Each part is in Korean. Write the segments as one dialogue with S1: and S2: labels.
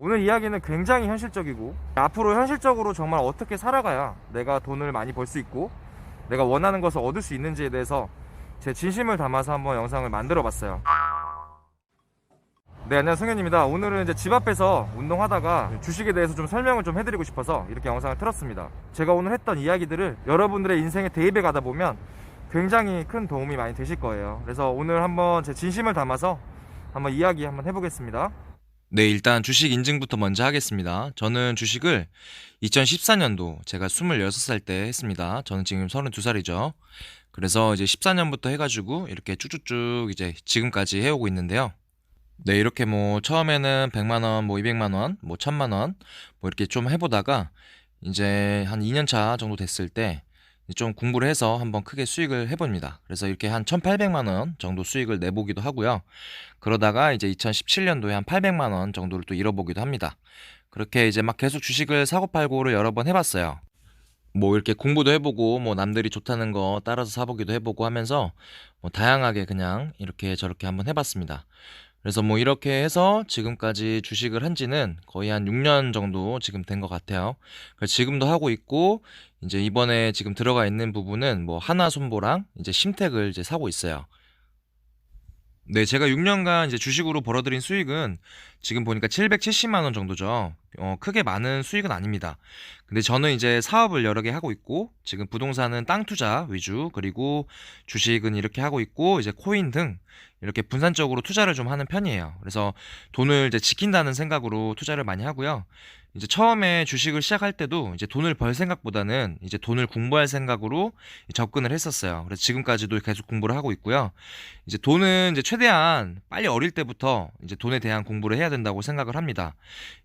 S1: 오늘 이야기는 굉장히 현실적이고 앞으로 현실적으로 정말 어떻게 살아가야 내가 돈을 많이 벌 수 있고 내가 원하는 것을 얻을 수 있는지에 대해서 제 진심을 담아서 한번 영상을 만들어 봤어요. 네, 안녕하세요. 승현입니다. 오늘은 이제 집 앞에서 운동하다가 주식에 대해서 좀 설명을 좀 해드리고 싶어서 이렇게 영상을 틀었습니다. 제가 오늘 했던 이야기들을 여러분들의 인생에 대입해 가다 보면 굉장히 큰 도움이 많이 되실 거예요. 그래서 오늘 한번 제 진심을 담아서 한번 이야기 한번 해보겠습니다.
S2: 네, 일단 주식 인증부터 먼저 하겠습니다. 저는 주식을 2014년도 제가 26살 때 했습니다. 저는 지금 32살이죠. 그래서 이제 14년부터 해가지고 이렇게 쭉쭉쭉 이제 지금까지 해오고 있는데요. 네, 이렇게 뭐 처음에는 100만원, 뭐 200만원, 뭐 1000만원, 뭐 이렇게 좀 해보다가 이제 한 2년차 정도 됐을 때 좀 공부를 해서 한번 크게 수익을 해봅니다. 그래서 이렇게 한 1800만 원 정도 수익을 내보기도 하고요. 그러다가 이제 2017년도에 한 800만 원 정도를 또 잃어보기도 합니다. 그렇게 이제 막 계속 주식을 사고 팔고를 여러 번 해봤어요. 뭐 이렇게 공부도 해보고 뭐 남들이 좋다는 거 따라서 사보기도 해보고 하면서 뭐 다양하게 그냥 이렇게 저렇게 한번 해봤습니다. 그래서 뭐 이렇게 해서 지금까지 주식을 한 지는 거의 한 6년 정도 지금 된 것 같아요. 그래서 지금도 하고 있고 이제 이번에 지금 들어가 있는 부분은 뭐 하나손보랑 이제 심택을 이제 사고 있어요. 네, 제가 6년간 이제 주식으로 벌어들인 수익은 지금 보니까 770만 원 정도죠. 어, 크게 많은 수익은 아닙니다. 근데 저는 이제 사업을 여러 개 하고 있고, 지금 부동산은 땅 투자 위주, 그리고 주식은 이렇게 하고 있고, 이제 코인 등 이렇게 분산적으로 투자를 좀 하는 편이에요. 그래서 돈을 이제 지킨다는 생각으로 투자를 많이 하고요. 이제 처음에 주식을 시작할 때도 이제 돈을 벌 생각보다는 이제 돈을 공부할 생각으로 접근을 했었어요. 그래서 지금까지도 계속 공부를 하고 있고요. 이제 돈은 이제 최대한 빨리 어릴 때부터 이제 돈에 대한 공부를 해야 된다고 생각을 합니다.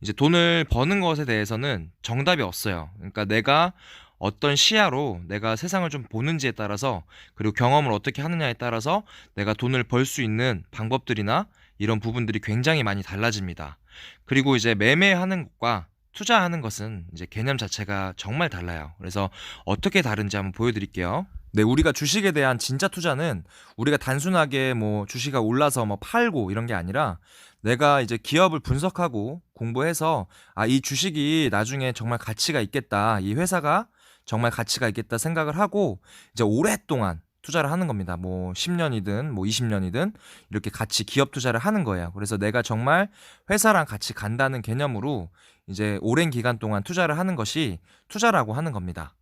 S2: 이제 돈을 버는 것에 대해서는 정답이 없어요. 그러니까 내가 어떤 시야로 내가 세상을 좀 보는지에 따라서 그리고 경험을 어떻게 하느냐에 따라서 내가 돈을 벌 수 있는 방법들이나 이런 부분들이 굉장히 많이 달라집니다. 그리고 이제 매매하는 것과 투자하는 것은 이제 개념 자체가 정말 달라요. 그래서 어떻게 다른지 한번 보여드릴게요. 네, 우리가 주식에 대한 진짜 투자는 우리가 단순하게 뭐 주식이 올라서 뭐 팔고 이런 게 아니라 내가 이제 기업을 분석하고 공부해서 아, 이 주식이 나중에 정말 가치가 있겠다. 이 회사가 정말 가치가 있겠다 생각을 하고 이제 오랫동안 투자를 하는 겁니다. 뭐 10년이든 뭐 20년이든 이렇게 같이 기업 투자를 하는 거예요. 그래서 내가 정말 회사랑 같이 간다는 개념으로 이제 오랜 기간 동안 투자를 하는 것이 투자라고 하는 겁니다.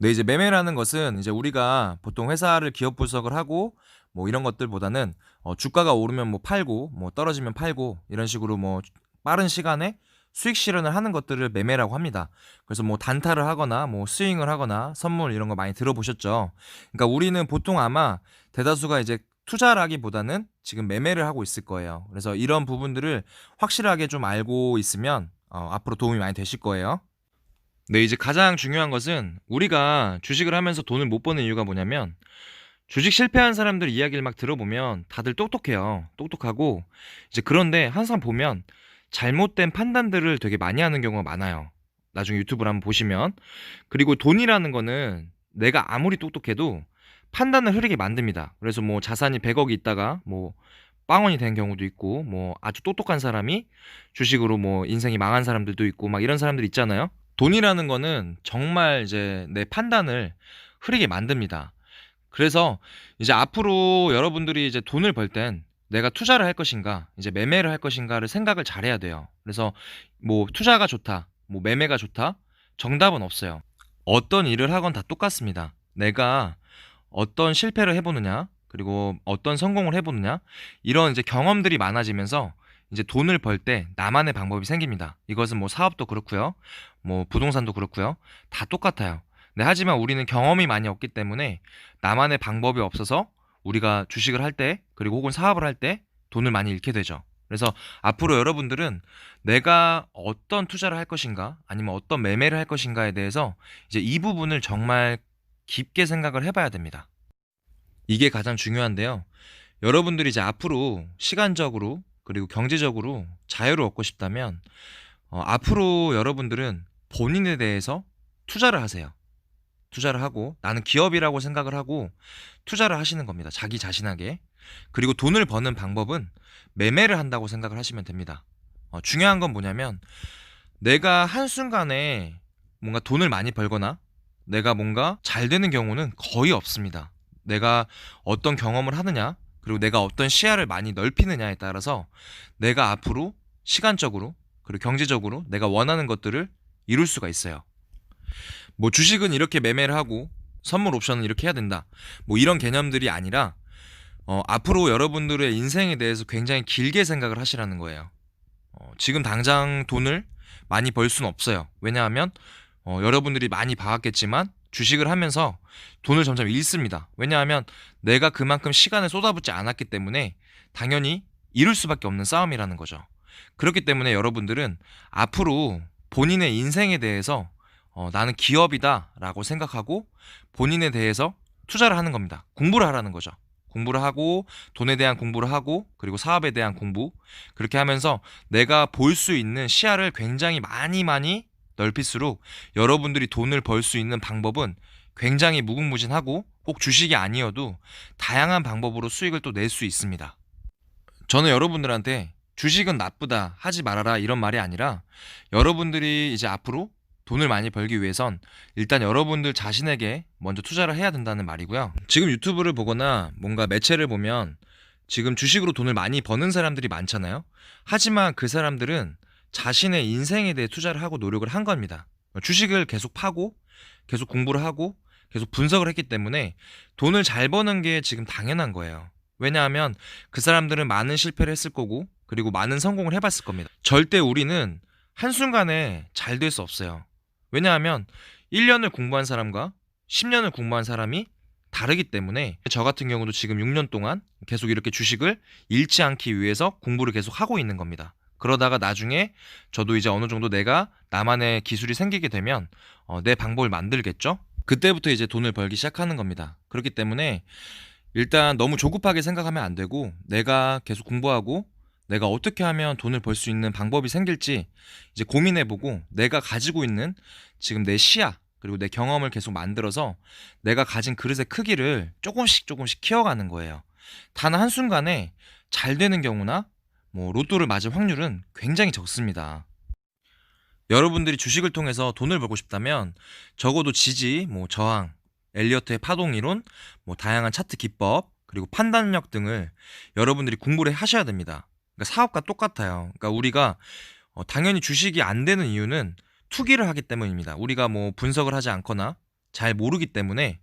S2: 네, 이제 매매라는 것은 이제 우리가 보통 회사를 기업 분석을 하고 뭐 이런 것들보다는 어, 주가가 오르면 뭐 팔고 뭐 떨어지면 팔고 이런 식으로 뭐 빠른 시간에 수익 실현을 하는 것들을 매매라고 합니다. 그래서 뭐 단타를 하거나 뭐 스윙을 하거나 선물 이런 거 많이 들어보셨죠? 그러니까 우리는 보통 아마 대다수가 이제 투자라기보다는 지금 매매를 하고 있을 거예요. 그래서 이런 부분들을 확실하게 좀 알고 있으면 어, 앞으로 도움이 많이 되실 거예요. 네, 이제 가장 중요한 것은 우리가 주식을 하면서 돈을 못 버는 이유가 뭐냐면 주식 실패한 사람들 이야기를 막 들어보면 다들 똑똑해요. 똑똑하고 이제 그런데 항상 보면 잘못된 판단들을 되게 많이 하는 경우가 많아요. 나중에 유튜브를 한번 보시면 그리고 돈이라는 거는 내가 아무리 똑똑해도 판단을 흐리게 만듭니다. 그래서 뭐 자산이 100억이 있다가 뭐 빵원이 된 경우도 있고 뭐 아주 똑똑한 사람이 주식으로 뭐 인생이 망한 사람들도 있고 막 이런 사람들 있잖아요. 돈이라는 거는 정말 이제 내 판단을 흐리게 만듭니다. 그래서 이제 앞으로 여러분들이 이제 돈을 벌 땐 내가 투자를 할 것인가, 이제 매매를 할 것인가를 생각을 잘 해야 돼요. 그래서 뭐 투자가 좋다, 뭐 매매가 좋다, 정답은 없어요. 어떤 일을 하건 다 똑같습니다. 내가 어떤 실패를 해보느냐, 그리고 어떤 성공을 해보느냐, 이런 이제 경험들이 많아지면서 이제 돈을 벌 때 나만의 방법이 생깁니다. 이것은 뭐 사업도 그렇고요. 뭐 부동산도 그렇고요. 다 똑같아요. 네, 하지만 우리는 경험이 많이 없기 때문에 나만의 방법이 없어서 우리가 주식을 할 때, 그리고 혹은 사업을 할 때 돈을 많이 잃게 되죠. 그래서 앞으로 여러분들은 내가 어떤 투자를 할 것인가, 아니면 어떤 매매를 할 것인가에 대해서 이제 이 부분을 정말 깊게 생각을 해봐야 됩니다. 이게 가장 중요한데요. 여러분들이 이제 앞으로 시간적으로 그리고 경제적으로 자유를 얻고 싶다면 어, 앞으로 여러분들은 본인에 대해서 투자를 하세요. 투자를 하고 나는 기업이라고 생각을 하고 투자를 하시는 겁니다. 자기 자신에게. 그리고 돈을 버는 방법은 매매를 한다고 생각을 하시면 됩니다. 어, 중요한 건 뭐냐면 내가 한순간에 뭔가 돈을 많이 벌거나 내가 뭔가 잘 되는 경우는 거의 없습니다. 내가 어떤 경험을 하느냐, 그리고 내가 어떤 시야를 많이 넓히느냐에 따라서 내가 앞으로 시간적으로 그리고 경제적으로 내가 원하는 것들을 이룰 수가 있어요. 뭐 주식은 이렇게 매매를 하고 선물 옵션은 이렇게 해야 된다. 뭐 이런 개념들이 아니라 어, 앞으로 여러분들의 인생에 대해서 굉장히 길게 생각을 하시라는 거예요. 어, 지금 당장 돈을 많이 벌 수는 없어요. 왜냐하면 어, 여러분들이 많이 봐왔겠지만 주식을 하면서 돈을 점점 잃습니다. 왜냐하면 내가 그만큼 시간을 쏟아붓지 않았기 때문에 당연히 이룰 수밖에 없는 싸움이라는 거죠. 그렇기 때문에 여러분들은 앞으로 본인의 인생에 대해서 어, 나는 기업이다 라고 생각하고 본인에 대해서 투자를 하는 겁니다. 공부를 하라는 거죠. 공부를 하고 돈에 대한 공부를 하고 그리고 사업에 대한 공부 그렇게 하면서 내가 볼 수 있는 시야를 굉장히 많이 많이 넓힐수록 여러분들이 돈을 벌 수 있는 방법은 굉장히 무궁무진하고 꼭 주식이 아니어도 다양한 방법으로 수익을 또 낼 수 있습니다. 저는 여러분들한테 주식은 나쁘다 하지 말아라 이런 말이 아니라 여러분들이 이제 앞으로 돈을 많이 벌기 위해선 일단 여러분들 자신에게 먼저 투자를 해야 된다는 말이고요. 지금 유튜브를 보거나 뭔가 매체를 보면 지금 주식으로 돈을 많이 버는 사람들이 많잖아요. 하지만 그 사람들은 자신의 인생에 대해 투자를 하고 노력을 한 겁니다. 주식을 계속 파고 계속 공부를 하고 계속 분석을 했기 때문에 돈을 잘 버는 게 지금 당연한 거예요. 왜냐하면 그 사람들은 많은 실패를 했을 거고 그리고 많은 성공을 해봤을 겁니다. 절대 우리는 한순간에 잘 될 수 없어요. 왜냐하면 1년을 공부한 사람과 10년을 공부한 사람이 다르기 때문에 저 같은 경우도 지금 6년 동안 계속 이렇게 주식을 잃지 않기 위해서 공부를 계속 하고 있는 겁니다. 그러다가 나중에 저도 이제 어느 정도 내가 나만의 기술이 생기게 되면 어, 내 방법을 만들겠죠? 그때부터 이제 돈을 벌기 시작하는 겁니다. 그렇기 때문에 일단 너무 조급하게 생각하면 안 되고 내가 계속 공부하고 내가 어떻게 하면 돈을 벌 수 있는 방법이 생길지 이제 고민해보고 내가 가지고 있는 지금 내 시야 그리고 내 경험을 계속 만들어서 내가 가진 그릇의 크기를 조금씩 조금씩 키워가는 거예요. 단 한순간에 잘 되는 경우나 뭐 로또를 맞을 확률은 굉장히 적습니다. 여러분들이 주식을 통해서 돈을 벌고 싶다면 적어도 지지, 뭐 저항, 엘리어트의 파동 이론, 뭐 다양한 차트 기법, 그리고 판단력 등을 여러분들이 공부를 하셔야 됩니다. 그러니까 사업과 똑같아요. 그러니까 우리가 어, 당연히 주식이 안 되는 이유는 투기를 하기 때문입니다. 우리가 뭐 분석을 하지 않거나 잘 모르기 때문에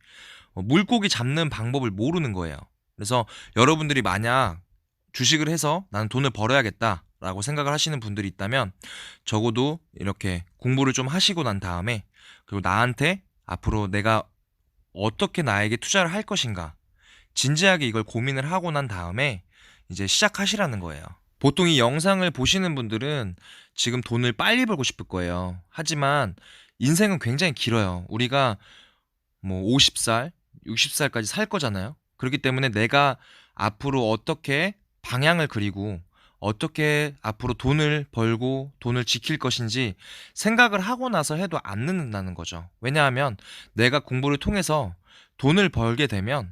S2: 어, 물고기 잡는 방법을 모르는 거예요. 그래서 여러분들이 만약 주식을 해서 나는 돈을 벌어야겠다 라고 생각을 하시는 분들이 있다면 적어도 이렇게 공부를 좀 하시고 난 다음에 그리고 나한테 앞으로 내가 어떻게 나에게 투자를 할 것인가 진지하게 이걸 고민을 하고 난 다음에 이제 시작하시라는 거예요. 보통 이 영상을 보시는 분들은 지금 돈을 빨리 벌고 싶을 거예요. 하지만 인생은 굉장히 길어요. 우리가 뭐 50살, 60살까지 살 거잖아요. 그렇기 때문에 내가 앞으로 어떻게 방향을 그리고 어떻게 앞으로 돈을 벌고 돈을 지킬 것인지 생각을 하고 나서 해도 안 늦는다는 거죠. 왜냐하면 내가 공부를 통해서 돈을 벌게 되면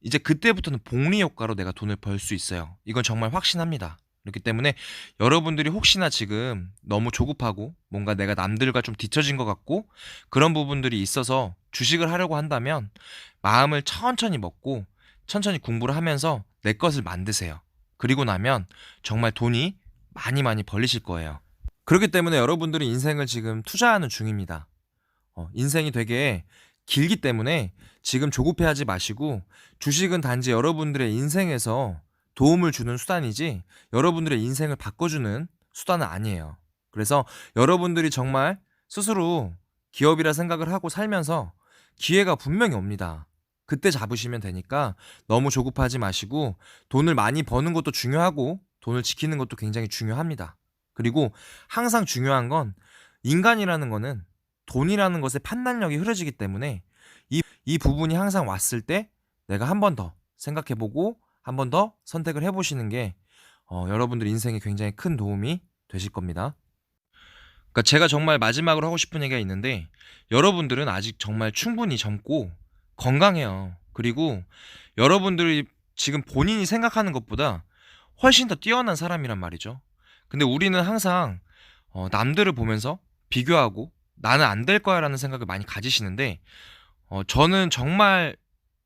S2: 이제 그때부터는 복리 효과로 내가 돈을 벌 수 있어요. 이건 정말 확신합니다. 그렇기 때문에 여러분들이 혹시나 지금 너무 조급하고 뭔가 내가 남들과 좀 뒤처진 것 같고 그런 부분들이 있어서 주식을 하려고 한다면 마음을 천천히 먹고 천천히 공부를 하면서 내 것을 만드세요. 그리고 나면 정말 돈이 많이 많이 벌리실 거예요. 그렇기 때문에 여러분들이 인생을 지금 투자하는 중입니다. 어, 인생이 되게 길기 때문에 지금 조급해하지 마시고 주식은 단지 여러분들의 인생에서 도움을 주는 수단이지 여러분들의 인생을 바꿔주는 수단은 아니에요. 그래서 여러분들이 정말 스스로 기업이라 생각을 하고 살면서 기회가 분명히 옵니다. 그때 잡으시면 되니까 너무 조급하지 마시고 돈을 많이 버는 것도 중요하고 돈을 지키는 것도 굉장히 중요합니다. 그리고 항상 중요한 건 인간이라는 거는 돈이라는 것의 판단력이 흐려지기 때문에 이, 이 부분이 항상 왔을 때 내가 한 번 더 생각해보고 한 번 더 선택을 해보시는 게 어, 여러분들 인생에 굉장히 큰 도움이 되실 겁니다. 그러니까 제가 정말 마지막으로 하고 싶은 얘기가 있는데 여러분들은 아직 정말 충분히 젊고 건강해요. 그리고 여러분들이 지금 본인이 생각하는 것보다 훨씬 더 뛰어난 사람이란 말이죠. 근데 우리는 항상 어, 남들을 보면서 비교하고 나는 안 될 거야 라는 생각을 많이 가지시는데 어, 저는 정말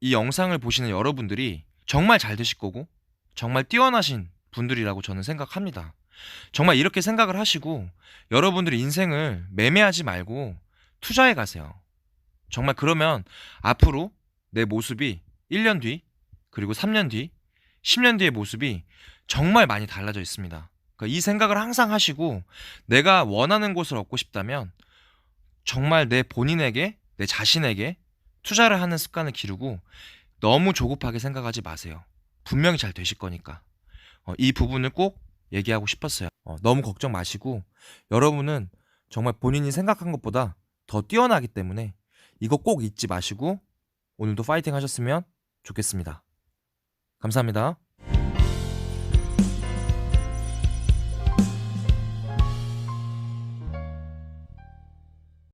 S2: 이 영상을 보시는 여러분들이 정말 잘 되실 거고 정말 뛰어나신 분들이라고 저는 생각합니다. 정말 이렇게 생각을 하시고 여러분들의 인생을 매매하지 말고 투자해 가세요. 정말 그러면 앞으로 내 모습이 1년 뒤, 그리고 3년 뒤, 10년 뒤의 모습이 정말 많이 달라져 있습니다. 그러니까 이 생각을 항상 하시고 내가 원하는 곳을 얻고 싶다면 정말 내 본인에게, 내 자신에게 투자를 하는 습관을 기르고 너무 조급하게 생각하지 마세요. 분명히 잘 되실 거니까. 어, 이 부분을 꼭 얘기하고 싶었어요. 어, 너무 걱정 마시고 여러분은 정말 본인이 생각한 것보다 더 뛰어나기 때문에 이거 꼭 잊지 마시고 오늘도 파이팅 하셨으면 좋겠습니다. 감사합니다.